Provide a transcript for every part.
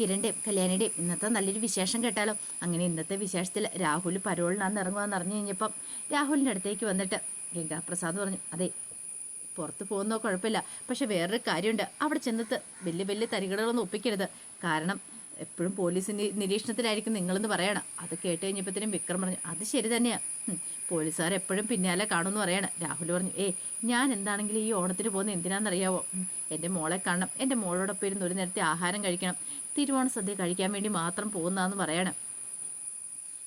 കിരണിന്റെയും കല്യാണിയുടെയും ഇന്നത്തെ നല്ലൊരു വിശേഷം കേട്ടാലോ? അങ്ങനെ ഇന്നത്തെ വിശേഷത്തിൽ രാഹുൽ പരോളിനാന്ന് ഇറങ്ങുവാന്ന് അറിഞ്ഞു കഴിഞ്ഞപ്പം രാഹുലിന്റെ അടുത്തേക്ക് വന്നിട്ട് ഗംഗാപ്രസാദ് പറഞ്ഞു അതെ പുറത്ത് പോകുന്നോ കുഴപ്പമില്ല. പക്ഷെ വേറൊരു കാര്യമുണ്ട്. അവിടെ ചെന്നിട്ട് വലിയ വലിയ തരികടകളൊന്നും ഒപ്പിക്കരുത്. കാരണം എപ്പോഴും പോലീസിന്റെ നിരീക്ഷണത്തിലായിരിക്കും നിങ്ങളെന്ന് പറയണം. അത് കേട്ട് കഴിഞ്ഞപ്പോഴത്തേനും വിക്രം പറഞ്ഞു അത് ശരി തന്നെയാണ് പോലീസുകാർ എപ്പോഴും പിന്നാലെ കാണുമെന്ന് പറയണം. രാഹുൽ പറഞ്ഞു ഏ ഞാൻ എന്താണെങ്കിലും ഈ ഓണത്തിന് പോകുന്ന എന്തിനാണെന്നറിയാവോ? എന്റെ മോളെ കാണണം. എന്റെ മോളോടൊപ്പം ഇരുന്ന് ഒരു നേരത്തെ ആഹാരം കഴിക്കണം. തിരുവോണ സദ്യ കഴിക്കാൻ വേണ്ടി മാത്രം പോകുന്നതെന്ന് പറയണം.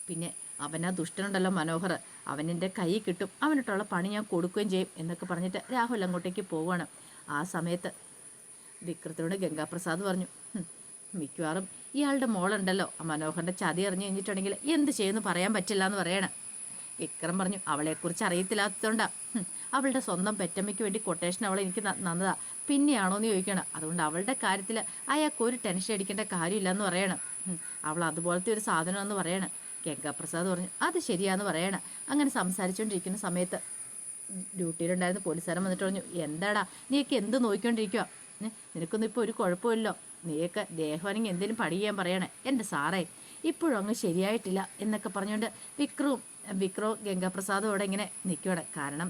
പിന്നെ അവനാ ദുഷ്ടനുണ്ടല്ലോ മനോഹർ. അവനെന്റെ കൈ കിട്ടും. അവനിട്ടുള്ള പണി ഞാൻ കൊടുക്കുകയും ചെയ്യും എന്നൊക്കെ പറഞ്ഞിട്ട് രാഹുൽ അങ്ങോട്ടേക്ക് പോവുകയാണ്. ആ സമയത്ത് വിക്രത്തിനോട് ഗംഗാപ്രസാദ് പറഞ്ഞു "ഹും, മിക്കവാറും ഇയാളുടെ മോളുണ്ടല്ലോ. ആ മനോഹറിന്റെ ചതി അറിഞ്ഞു കഴിഞ്ഞിട്ടുണ്ടെങ്കിൽ എന്ത് ചെയ്യുമെന്ന് പറയാൻ പറ്റില്ല എന്ന് പറയണം. വിക്രം പറഞ്ഞു അവളെക്കുറിച്ച് അറിയത്തില്ലാത്തതുകൊണ്ടാ. ഹും, അവളുടെ സ്വന്തം പെറ്റമ്മയ്ക്ക് വേണ്ടി കൊട്ടേഷൻ അവൾ എനിക്ക് നന്നതാ. പിന്നെയാണോ എന്ന് ചോദിക്കണം അതുകൊണ്ട് അവളുടെ കാര്യത്തിൽ അയാൾക്ക് ഒരു ടെൻഷൻ അടിക്കേണ്ട കാര്യമില്ലെന്ന് പറയണം. അവൾ അതുപോലത്തെ ഒരു സാധനമെന്ന് പറയണം. ഗംഗാപ്രസാദ് പറഞ്ഞു അത് ശരിയാന്ന് പറയണം. അങ്ങനെ സംസാരിച്ചുകൊണ്ടിരിക്കുന്ന സമയത്ത് ഡ്യൂട്ടിയിലുണ്ടായിരുന്ന പോലീസുകാരൻ വന്നിട്ട് പറഞ്ഞു എന്താടാ നീയൊക്കെ എന്ത് നോക്കിക്കൊണ്ടിരിക്കുക നിനക്കൊന്നും ഇപ്പോൾ ഒരു കുഴപ്പമില്ലോ നീയൊക്കെ ദേഹമാണെങ്കിൽ എന്തെങ്കിലും പണി ചെയ്യാൻ പറയണേ. എന്റെ സാറേ ഇപ്പോഴും അങ്ങ് ശരിയായിട്ടില്ല എന്നൊക്കെ പറഞ്ഞുകൊണ്ട് വിക്രവും വിക്രവും ഗംഗാപ്രസാദും അവിടെ ഇങ്ങനെ നിൽക്കുകയാണ് കാരണം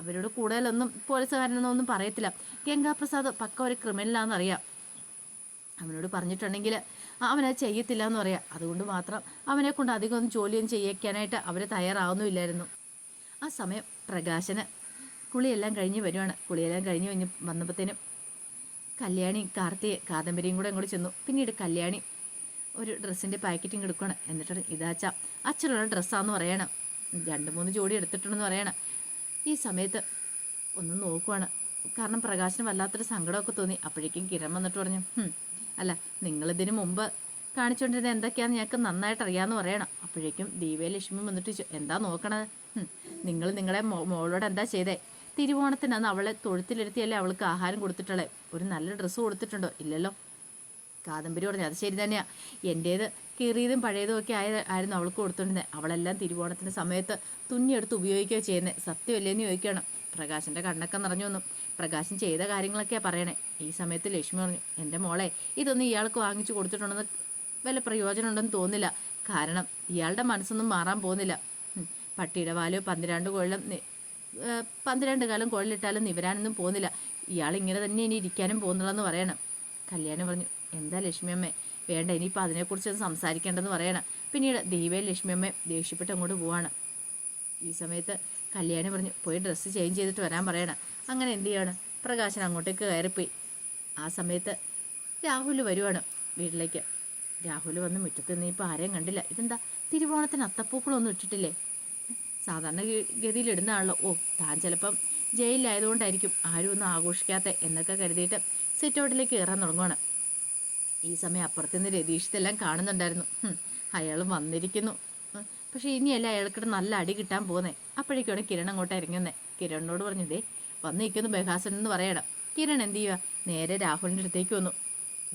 അവരോട് കൂടുതലൊന്നും പോലീസുകാരനൊന്നും പറയത്തില്ല. ഗംഗാപ്രസാദ് പക്ക ഒരു ക്രിമിനലാണെന്നറിയാം അവനോട് പറഞ്ഞിട്ടുണ്ടെങ്കിൽ അവനത് ചെയ്യത്തില്ല എന്ന് പറയാം. അതുകൊണ്ട് മാത്രം അവനെ കൊണ്ട് അധികം ഒന്നും ജോലിയൊന്നും ചെയ്യിക്കാനായിട്ട് അവർ തയ്യാറാവുന്നുമില്ലായിരുന്നു. ആ സമയം പ്രകാശന് കുളിയെല്ലാം കഴിഞ്ഞ് വരുവാണ്. കുളിയെല്ലാം കഴിഞ്ഞ് കഴിഞ്ഞ് വന്നപ്പോഴത്തേനും കല്യാണി കാർത്തിയെ കാദംബരിയും കൂടെ ഇങ്ങോട്ട് ചെന്നു. പിന്നീട് കല്യാണി ഒരു ഡ്രസ്സിന്റെ പാക്കറ്റും എടുക്കുകയാണ് എന്നിട്ട് ഇതാച്ച അച്ഛനുള്ള ഡ്രസ്സാന്ന് പറയണം. രണ്ട് മൂന്ന് ജോഡി എടുത്തിട്ടുണ്ടെന്ന് പറയണം. ഈ സമയത്ത് ഒന്ന് നോക്കുവാണ്. കാരണം പ്രകാശന് വല്ലാത്തൊരു സങ്കടമൊക്കെ തോന്നി. അപ്പോഴേക്കും കിരൺ വന്നിട്ട് പറഞ്ഞു "ഹും, അല്ല നിങ്ങളിതിനു മുമ്പ് കാണിച്ചുകൊണ്ടിരുന്നത് എന്തൊക്കെയാന്ന് ഞങ്ങൾക്ക് നന്നായിട്ട് അറിയാമെന്ന് പറയണം. അപ്പോഴേക്കും ദീപയെ ലക്ഷ്മി വന്നിട്ട് എന്താ നോക്കണത്? നിങ്ങൾ നിങ്ങളെ മോളോട് എന്താ ചെയ്തേ? തിരുവോണത്തിനാന്ന് അവളെ തൊഴുത്തിലിരുത്തിയല്ലേ അവൾക്ക് ആഹാരം കൊടുത്തിട്ടുള്ളത് ഒരു നല്ല ഡ്രസ്സ് കൊടുത്തിട്ടുണ്ടോ? ഇല്ലല്ലോ. കാദംബരി പറഞ്ഞു അത് ശരി തന്നെയാ. എന്റേത് കീറിയതും പഴയതും ഒക്കെ ആയ ആയിരുന്നു അവൾക്ക് കൊടുത്തോണ്ടിരുന്നത് അവളെല്ലാം തിരുവോണത്തിന്റെ സമയത്ത് തുന്നിയെടുത്ത് ഉപയോഗിക്കുകയോ ചെയ്യുന്നത്. സത്യമല്ലേന്ന് ചോദിക്കണം പ്രകാശിന്റെ കണ്ണൊക്കെ നിറഞ്ഞു വന്നു. പ്രകാശൻ ചെയ്ത കാര്യങ്ങളൊക്കെയാണ് പറയണേ. ഈ സമയത്ത് ലക്ഷ്മി പറഞ്ഞു എന്റെ മോളെ ഇതൊന്നും ഇയാൾക്ക് വാങ്ങിച്ചു കൊടുത്തിട്ടുണ്ടെന്ന് വല്ല പ്രയോജനം ഉണ്ടെന്ന് തോന്നില്ല കാരണം ഇയാളുടെ മനസ്സൊന്നും മാറാൻ പോകുന്നില്ല. പട്ടിയുടെ വാലോ പന്ത്രണ്ട് കൊല്ലം പന്ത്രണ്ട് കാലം കുഴലിട്ടാലും നിവരാനൊന്നും പോകുന്നില്ല. ഇയാൾ ഇങ്ങനെ തന്നെ ഇനി ഇരിക്കാനും പോകുന്നുള്ളതെന്ന് പറയണം. കല്യാണം പറഞ്ഞു എന്താ ലക്ഷ്മിയമ്മേ വേണ്ട ഇനിയിപ്പോൾ അതിനെക്കുറിച്ച് സംസാരിക്കേണ്ടെന്ന് പറയണം. പിന്നീട് ദീപയും ലക്ഷ്മിയമ്മയും ദേഷ്യപ്പെട്ട് അങ്ങോട്ട് പോവാണ്. ഈ സമയത്ത് കല്യാണി പറഞ്ഞു പോയി ഡ്രസ്സ് ചേഞ്ച് ചെയ്തിട്ട് വരാൻ പറയണം. അങ്ങനെ എന്ത് ചെയ്യാണ്? പ്രകാശൻ അങ്ങോട്ടേക്ക് കയറിപ്പോയി. ആ സമയത്ത് രാഹുൽ വരുവാണ് വീട്ടിലേക്ക്. രാഹുൽ വന്ന് മുറ്റത്ത് നിന്ന് ഇപ്പോൾ ആരെയും കണ്ടില്ല. ഇതെന്താ? തിരുവോണത്തിന് അത്തപ്പൂക്കളൊന്നും ഇട്ടിട്ടില്ലേ? സാധാരണ ഗതിയിൽ ഇടുന്നതാണല്ലോ. ഓ താൻ ചിലപ്പം ജയിലിലായതുകൊണ്ടായിരിക്കും ആരും ഒന്നും ആഘോഷിക്കാത്ത എന്നൊക്കെ കരുതിയിട്ട് സിറ്റ് ഔട്ടിലേക്ക് കയറാൻ തുടങ്ങുവാണ്. ഈ സമയം അപ്പുറത്തുനിന്ന് രതീഷത്തെല്ലാം കാണുന്നുണ്ടായിരുന്നു. അയാൾ വന്നിരിക്കുന്നു. പക്ഷേ ഇനിയല്ല അയാൾക്കിട്ട് നല്ല അടി കിട്ടാൻ പോകുന്നേ അപ്പോഴേക്കാണ് കിരൺ അങ്ങോട്ട് ഇറങ്ങുന്നേ. കിരണിനോട് പറഞ്ഞു ദേ വന്ന് നിൽക്കുന്നു ബഹാസൻ എന്ന് പറയണം. കിരൺ എന്ത് ചെയ്യുക നേരെ രാഹുലിന്റെ അടുത്തേക്ക് വന്നു.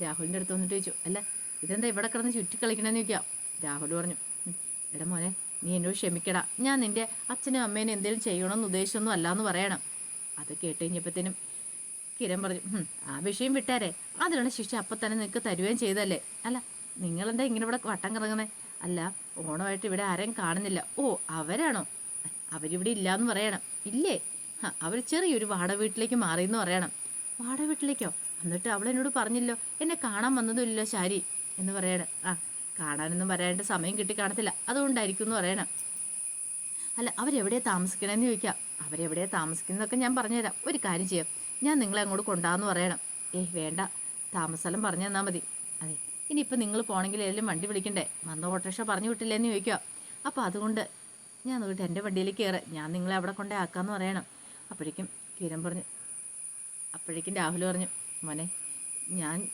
രാഹുലിന്റെ അടുത്ത് വന്നിട്ട് ചോദിച്ചു അല്ല ഇതെന്താ ഇവിടെ കിടന്ന് ചുറ്റിക്കളിക്കണമെന്ന് ചോദിക്കാം? രാഹുൽ പറഞ്ഞു "ഉം, എടാ മോനെ നീ എന്നോട് ക്ഷമിക്കടാ. ഞാൻ നിന്റെ അച്ഛനും അമ്മേനും എന്തെങ്കിലും ചെയ്യണമെന്ന് ഉദ്ദേശമൊന്നും അല്ല എന്ന് പറയണം. അത് കേട്ട് കഴിഞ്ഞപ്പോഴത്തേനും കിരൺ പറഞ്ഞു "ഹും, ആ വിഷയം വിട്ടാരേ. അതിനുള്ള ശിക്ഷ അപ്പം തന്നെ നിങ്ങൾക്ക് തരുകയും ചെയ്തല്ലേ. അല്ല നിങ്ങളെന്താ ഇങ്ങനെ ഇവിടെ വട്ടം കറങ്ങുന്നേ? അല്ല ഓണമായിട്ട് ഇവിടെ ആരെയും കാണുന്നില്ല. ഓ അവരാണോ? അവരിവിടെ ഇല്ലാന്ന് പറയണം. ഇല്ലേ? അവർ ചെറിയൊരു വാട വീട്ടിലേക്ക് മാറിയെന്ന് പറയണം. വാട വീട്ടിലേക്കോ? എന്നിട്ട് അവൾ എന്നോട് പറഞ്ഞില്ലോ എന്നെ കാണാൻ വന്നതുമില്ലോ ശാരി എന്ന് പറയണം. ആ കാണാനൊന്നും പറയാനായിട്ട് സമയം കിട്ടി കാണത്തില്ല. അതുകൊണ്ടായിരിക്കും എന്ന് പറയണം. അല്ല അവരെവിടെയാണ് താമസിക്കണമെന്ന് ചോദിക്കാം. അവരെവിടെയാണ് താമസിക്കുന്നതൊക്കെ ഞാൻ പറഞ്ഞുതരാം. ഒരു കാര്യം ചെയ്യാം. ഞാൻ നിങ്ങളെ അങ്ങോട്ട് കൊണ്ടാന്ന് പറയണം. ഏയ് വേണ്ട. താമസസ്ഥലം പറഞ്ഞു തന്നാൽ മതി. അതെ ഇനിയിപ്പോൾ നിങ്ങൾ പോകണമെങ്കിൽ ഏതെങ്കിലും വണ്ടി വിളിക്കണ്ടേ? വന്ന ഓട്ടോറിക്ഷ പറഞ്ഞു വിട്ടില്ലെന്ന് ചോദിക്കുക അപ്പോൾ അതുകൊണ്ട് ഞാൻ നോക്കിയിട്ട് എന്റെ വണ്ടിയിലേക്ക് കയറാം. ഞാൻ നിങ്ങളെ അവിടെ കൊണ്ടേ ആക്കാമെന്ന് പറയണം. അപ്പോഴേക്കും കിരൺ പറഞ്ഞു അപ്പോഴേക്കും രാഹുൽ പറഞ്ഞു മോനെ ഞാൻ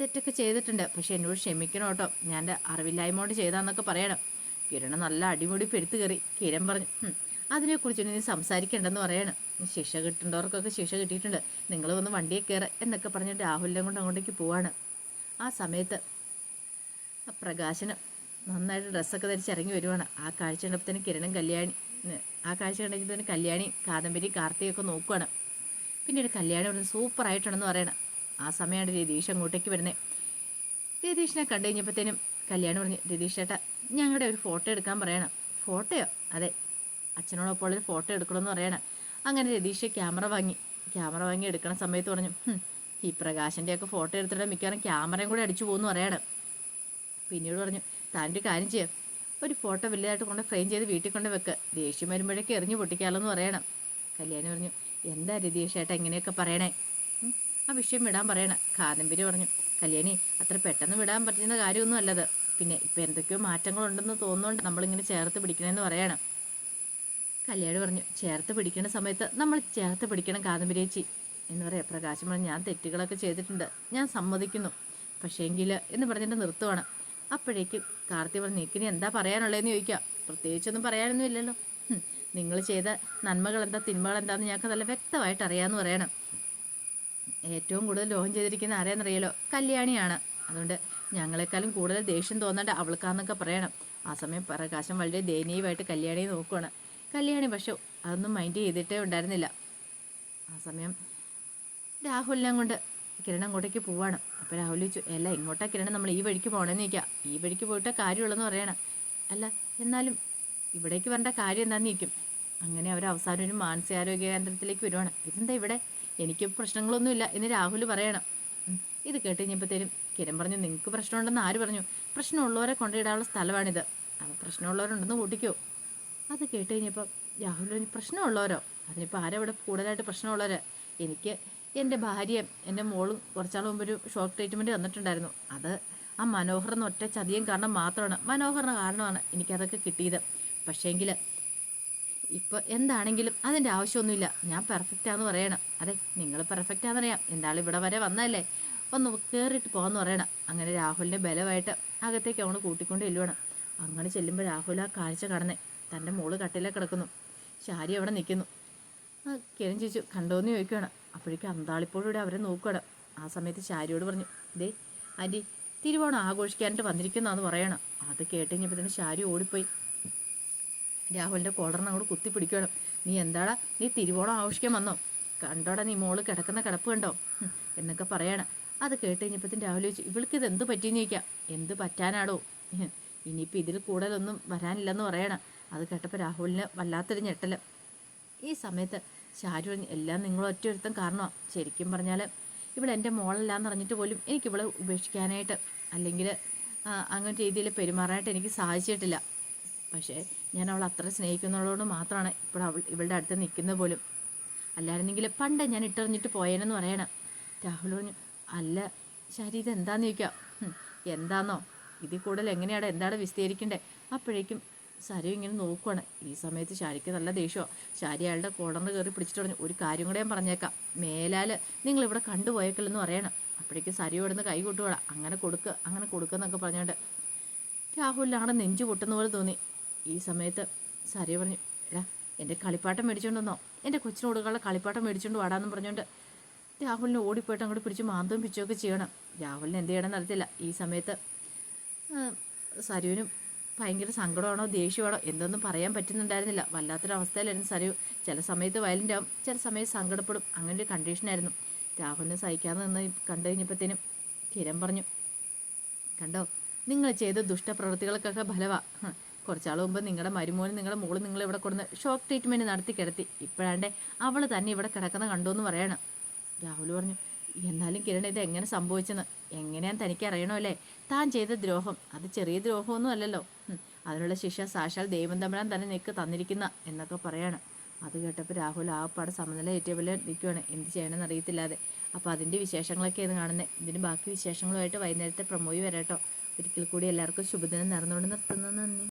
തെറ്റൊക്കെ ചെയ്തിട്ടുണ്ട്. പക്ഷെ എന്നോട് ക്ഷമിക്കണം കേട്ടോ. ഞാൻ എന്റെ അറിവില്ലായ്മ കൊണ്ട് ചെയ്താന്നൊക്കെ പറയണം. കിരണ് നല്ല അടിമുടി പെരുത്ത് കയറി. കിരൺ പറഞ്ഞു അതിനെക്കുറിച്ച് അതിനെക്കുറിച്ചൊന്നും നീ സംസാരിക്കേണ്ടെന്ന് പറയണം. ശിക്ഷ കിട്ടേണ്ടവർക്കൊക്കെ ശിക്ഷ കിട്ടിയിട്ടുണ്ട്. നിങ്ങൾ വന്ന് വണ്ടിയെ കയറുക എന്നൊക്കെ പറഞ്ഞിട്ട് രാഹുലിനെ കൊണ്ട് അങ്ങോട്ടേക്ക് പോവാണ്. ആ സമയത്ത് പ്രകാശന് നന്നായിട്ട് ഡ്രസ്സൊക്കെ ധരിച്ച് ഇറങ്ങി വരുവാണ്. ആ കാഴ്ച കണ്ടപ്പോഴത്തേനും കിരണും കല്യാണി ആ കാഴ്ച കണ്ടപ്പോഴത്തേനും കല്യാണി കാദംബരി കാർത്തികൊക്കെ നോക്കുവാണ്. പിന്നീട് കല്യാണി പറഞ്ഞു സൂപ്പറായിട്ടുണ്ടെന്ന് പറയണം. ആ സമയമാണ് രതീഷ് അങ്ങോട്ടേക്ക് വരുന്നത് രതീഷിനെ കണ്ടു കഴിഞ്ഞപ്പോഴത്തേനും കല്യാണം പറഞ്ഞു രതീഷ് ചേട്ടാ ഞങ്ങളുടെ ഒരു ഫോട്ടോ എടുക്കാൻ പറയണം. ഫോട്ടോയോ? അതെ അച്ഛനോടൊപ്പം ഫോട്ടോ എടുക്കണമെന്ന് പറയണം. അങ്ങനെ രതീഷ് ക്യാമറ വാങ്ങി. ക്യാമറ വാങ്ങി എടുക്കണ സമയത്ത് പറഞ്ഞു "ഹും, ഈ പ്രകാശന്റെയൊക്കെ ഫോട്ടോ എടുത്തിട്ട് മിക്കവാറും ക്യാമറയും കൂടെ അടിച്ചു പോകുന്നു പറയണം പിന്നീട് പറഞ്ഞു താന്റെ കാര്യം ചെയ്യാം. ഒരു ഫോട്ടോ വലുതായിട്ട് കൊണ്ട് ഫ്രെയിം ചെയ്ത് വീട്ടിൽ കൊണ്ട് വെക്ക്. ദേഷ്യം വരുമ്പോഴേക്ക് എറിഞ്ഞു പൊട്ടിക്കാലോ എന്ന് പറയണം. കല്യാണി പറഞ്ഞു എന്താ രതീഷ് ഏട്ടാ ഇങ്ങനെയൊക്കെ പറയണേ? ആ വിഷയം വിടാൻ പറയണം. കാദംബരി പറഞ്ഞു കല്യാണി അത്ര പെട്ടെന്ന് വിടാൻ പറ്റുന്ന കാര്യമൊന്നും അല്ലത്. പിന്നെ ഇപ്പം എന്തൊക്കെയോ മാറ്റങ്ങളുണ്ടെന്ന് തോന്നുന്നുണ്ട് നമ്മളിങ്ങനെ ചേർത്ത് പിടിക്കണമെന്ന് പറയണം. കല്യാണി പറഞ്ഞു ചേർത്ത് പിടിക്കുന്ന സമയത്ത് നമ്മൾ ചേർത്ത് പിടിക്കണം കാദംബരി ചേച്ചി. എന്ന് പറയാം പ്രകാശം പറഞ്ഞു ഞാൻ തെറ്റുകളൊക്കെ ചെയ്തിട്ടുണ്ട് ഞാൻ സമ്മതിക്കുന്നു പക്ഷേങ്കിൽ എന്ന് പറഞ്ഞിട്ട് നിർത്തുവാണ്. അപ്പോഴേക്കും കാർത്തി പറഞ്ഞു നീക്കിനി എന്താ പറയാനുള്ളതെന്ന് ചോദിക്കാം. പ്രത്യേകിച്ചൊന്നും പറയാനൊന്നും ഇല്ലല്ലോ. നിങ്ങൾ ചെയ്ത നന്മകൾ എന്താ തിന്മകൾ എന്താന്ന് ഞങ്ങൾക്ക് നല്ല വ്യക്തമായിട്ട് അറിയാമെന്ന് പറയണം. ഏറ്റവും കൂടുതൽ ലോഹം ചെയ്തിരിക്കുന്ന ആരെയെന്നറിയാലോ കല്യാണിയാണ്. അതുകൊണ്ട് ഞങ്ങളെക്കാളും കൂടുതൽ ദേഷ്യം തോന്നേണ്ട അവൾക്കാന്നൊക്കെ പറയണം. ആ സമയം പ്രകാശം വളരെ ദയനീയമായിട്ട് കല്യാണിയെ നോക്കുവാണ്. കല്യാണി. പക്ഷെ അതൊന്നും മൈൻഡ് ചെയ്തിട്ടേ ഉണ്ടായിരുന്നില്ല. ആ സമയം രാഹുലിനെ കൊണ്ട് കിരൺ അങ്ങോട്ടേക്ക് പോവാണ്. അപ്പോൾ രാഹുൽ ചോദിച്ചു അല്ല ഇങ്ങോട്ടാ കിരൺ നമ്മൾ ഈ വഴിക്ക് പോകണമെന്ന് നിൽക്കാം ഈ വഴിക്ക് പോയിട്ടേ കാര്യമുള്ളെന്ന് പറയണം. അല്ല എന്നാലും ഇവിടേക്ക് വരേണ്ട കാര്യം എന്താണെന്ന് നിൽക്കും അങ്ങനെ അവർ അവസാനം ഒരു മാനസികാരോഗ്യ കേന്ദ്രത്തിലേക്ക് വരുവാണ്. ഇതെന്താ ഇവിടെ? എനിക്ക് പ്രശ്നങ്ങളൊന്നുമില്ല എന്ന് രാഹുൽ പറയണം. ഇത് കേട്ട് കഴിഞ്ഞപ്പോഴത്തേനും കിരൺ പറഞ്ഞു നിങ്ങൾക്ക് പ്രശ്നമുണ്ടെന്ന് ആര് പറഞ്ഞു? പ്രശ്നമുള്ളവരെ കൊണ്ടിടാനുള്ള സ്ഥലമാണിത്. അപ്പോൾ പ്രശ്നമുള്ളവരുണ്ടെന്ന് കൂട്ടിക്കോ. അത് കേട്ട് കഴിഞ്ഞപ്പോൾ രാഹുലിന് പ്രശ്നമുള്ളവരോ? അതിനിപ്പോൾ ആരവിടെ കൂടുതലായിട്ട് പ്രശ്നമുള്ളവർ എനിക്ക് എന്റെ ഭാര്യയും എന്റെ മോളും കുറച്ചാൾ മുമ്പ് ഒരു ഷോക്ക് ട്രീറ്റ്മെന്റ് തന്നിട്ടുണ്ടായിരുന്നു. അത് ആ മനോഹറിന് ഒറ്റ ചതിയും കാരണം മാത്രമാണ്. മനോഹറിന് കാരണമാണ് എനിക്കതൊക്കെ കിട്ടിയത്. പക്ഷേങ്കിൽ ഇപ്പോൾ എന്താണെങ്കിലും അതിന്റെ ആവശ്യമൊന്നുമില്ല. ഞാൻ പെർഫെക്റ്റാന്ന് പറയണം. അതെ നിങ്ങൾ പെർഫെക്റ്റാന്നറിയാം എന്താണ് ഇവിടെ വരെ വന്നതല്ലേ? ഒന്ന് കയറിയിട്ട് പോകാമെന്ന് പറയണം. അങ്ങനെ രാഹുലിന്റെ ബലമായിട്ട് അകത്തേക്ക് അവൾ കൂട്ടിക്കൊണ്ട് ചെല്ലുവാണ്. അങ്ങനെ ചെല്ലുമ്പോൾ രാഹുൽ ആ കാഴ്ച കാണുന്നേ. തന്റെ മോൾ കട്ടിലേ കിടക്കുന്നു. ശാരി അവിടെ നിൽക്കുന്നു. കിരൺ ചേച്ചു കണ്ടോന്ന് ചോദിക്കുകയാണ്. അപ്പോഴേക്കും അന്താളിപ്പോഴൂടെ അവരെ നോക്കുകയാണ്. ആ സമയത്ത് ശാരിയോട് പറഞ്ഞു ദേ ആന്റി തിരുവോണം ആഘോഷിക്കാനായിട്ട് വന്നിരിക്കുന്നതെന്ന് പറയണം. അത് കേട്ട് കഴിഞ്ഞപ്പോൾ ശാരി ഓടിപ്പോയി. രാഹുലിന്റെ കോളറിന് അങ്ങോട്ട് കുത്തി പിടിക്കണം നീ എന്താടാ? നീ തിരുവോണം ആഘോഷിക്കാൻ വന്നോ? കണ്ടോടാ നീ മോൾ കിടക്കുന്ന കിടപ്പ് കണ്ടോ? എന്നൊക്കെ പറയണം. അത് കേട്ട് കഴിഞ്ഞപ്പോഴത്തേന് രാഹുൽ ചോദിച്ചു ഇവൾക്ക് ഇത് എന്ത് പറ്റിയെന്ന് ചോദിക്കാം? എന്ത് പറ്റാനാടോ? ഇനിയിപ്പോൾ ഇതിൽ കൂടുതലൊന്നും വരാനില്ലെന്ന് പറയണം. അത് കേട്ടപ്പോൾ രാഹുലിന് വല്ലാത്തൊരു ഞെട്ടൽ ഈ സമയത്ത് ഷാരു എല്ലാം നിങ്ങൾ ഒറ്റ ഒരുത്തം കാരണമാണ് ശരിക്കും പറഞ്ഞാൽ ഇവിടെ എന്റെ മോളല്ലാന്ന് പറഞ്ഞിട്ട് പോലും എനിക്ക് ഇവളെ ഉപേക്ഷിക്കാനായിട്ട് അല്ലെങ്കിൽ അങ്ങനെ രീതിയിൽ പെരുമാറാനായിട്ട് എനിക്ക് സാധിച്ചിട്ടില്ല. പക്ഷേ ഞാൻ അവൾ അത്ര സ്നേഹിക്കുന്നവളോട് മാത്രമാണ് ഇപ്പോൾ അവൾ ഇവളുടെ അടുത്ത് നിൽക്കുന്നത് പോലും. അല്ലായിരുന്നെങ്കിൽ പണ്ട് ഞാൻ ഇട്ടറിഞ്ഞിട്ട് പോയേനെന്ന് പറയണം. രാഹുൽ പറഞ്ഞു അല്ല ശരി ഇത് എന്താന്ന് ചോദിക്കാം? "ഹും, എന്താന്നോ? ഇതിൽ കൂടുതൽ എങ്ങനെയാണ് എന്താണ് വിസ്തീരിക്കണ്ടേ? അപ്പോഴേക്കും സരു ഇങ്ങനെ നോക്കുവാണ്. ഈ സമയത്ത് ശാരിക്ക് നല്ല ദേഷ്യമാണ് ശാരി അയാളുടെ കുടന്ന് കയറി പിടിച്ചിട്ട് പറഞ്ഞു ഒരു കാര്യം കൂടെ ഞാൻ പറഞ്ഞേക്കാം. മേലാൽ നിങ്ങൾ ഇവിടെ കണ്ടുപോയേക്കല്ലെന്ന് പറയണം. അപ്പോഴേക്കും സരി ഇവിടുന്ന് കൈ കൊട്ടുവാണ്. അങ്ങനെ കൊടുക്കുക അങ്ങനെ കൊടുക്കുക പറഞ്ഞുകൊണ്ട് രാഹുലിനാണ് നെഞ്ചു പൊട്ടുന്ന പോലെ തോന്നി. ഈ സമയത്ത് സരി പറഞ്ഞു എടാ എന്റെ കളിപ്പാട്ടം മേടിച്ചുകൊണ്ട് വന്നോ. എന്റെ കൊച്ചിന് കൊടുക്കാനുള്ള കളിപ്പാട്ടം മേടിച്ചുകൊണ്ട് വാടാന്നും പറഞ്ഞുകൊണ്ട് രാഹുലിനെ ഓടിപ്പോയിട്ട് അങ്ങോട്ട് പിടിച്ച് മാന്തവും പിച്ചുമൊക്കെ ചെയ്യണം. രാഹുലിന് എന്ത് ചെയ്യണം നടത്തില്ല ഈ സമയത്ത് സരുവിനും ഭയങ്കര സങ്കടമാണോ ദേഷ്യമാണോ എന്തൊന്നും പറയാൻ പറ്റുന്നുണ്ടായിരുന്നില്ല. വല്ലാത്തൊരവസ്ഥയിലായിരുന്നു സരു ചില സമയത്ത് വയലന്റ് ആവും ചില സമയത്ത് സങ്കടപ്പെടും. അങ്ങനെ ഒരു കണ്ടീഷനായിരുന്നു രാഹുലിനെ സഹിക്കാതെ നിന്ന് കണ്ടു കഴിഞ്ഞപ്പോഴത്തേനും കിരൺ പറഞ്ഞു കണ്ടോ നിങ്ങൾ ചെയ്ത ദുഷ്ടപ്രവൃത്തികൾക്കൊക്കെ ഫലവാ കുറച്ചാൾ മുമ്പ് നിങ്ങളുടെ മരുമോനും നിങ്ങളുടെ മോളും നിങ്ങൾ ഇവിടെ കൊടുന്ന് ഷോക്ക് ട്രീറ്റ്മെന്റ് നടത്തി കിടത്തി. ഇപ്പോഴാണ്ട് അവൾ തന്നെ ഇവിടെ കിടക്കുന്ന കണ്ടു എന്ന് പറയണം. രാഹുൽ പറഞ്ഞു എന്നാലും കിരൺ ഇത് എങ്ങനെ സംഭവിച്ചെന്ന്? എങ്ങനെയാന്ന് തനിക്ക് അറിയണോ അല്ലേ താൻ ചെയ്ത ദ്രോഹം. അത് ചെറിയ ദ്രോഹമൊന്നും അല്ലല്ലോ. അതിനുള്ള ശിക്ഷ സാക്ഷാൽ ദൈവം തമ്പുരാൻ തന്നെ നിനക്ക് തന്നിരിക്കുന്ന എന്നൊക്കെ പറയാണ്. അത് കേട്ടപ്പോൾ രാഹുൽ ആ പാടെ സമനില ഏറ്റവും വലിയ നിൽക്കുവാണ് എന്ത് ചെയ്യണമെന്ന് അറിയത്തില്ലാതെ. അപ്പോൾ അതിന്റെ വിശേഷങ്ങളൊക്കെയാണ് കാണുന്നത് ഇതിന് ബാക്കി വിശേഷങ്ങളുമായിട്ട് വൈകുന്നേരത്തെ പ്രമോയി വരാട്ടോ. ഒരിക്കൽ കൂടി എല്ലാവർക്കും ശുഭദിനം നേർന്നുകൊണ്ട് നിർത്തുന്നു. നന്ദി.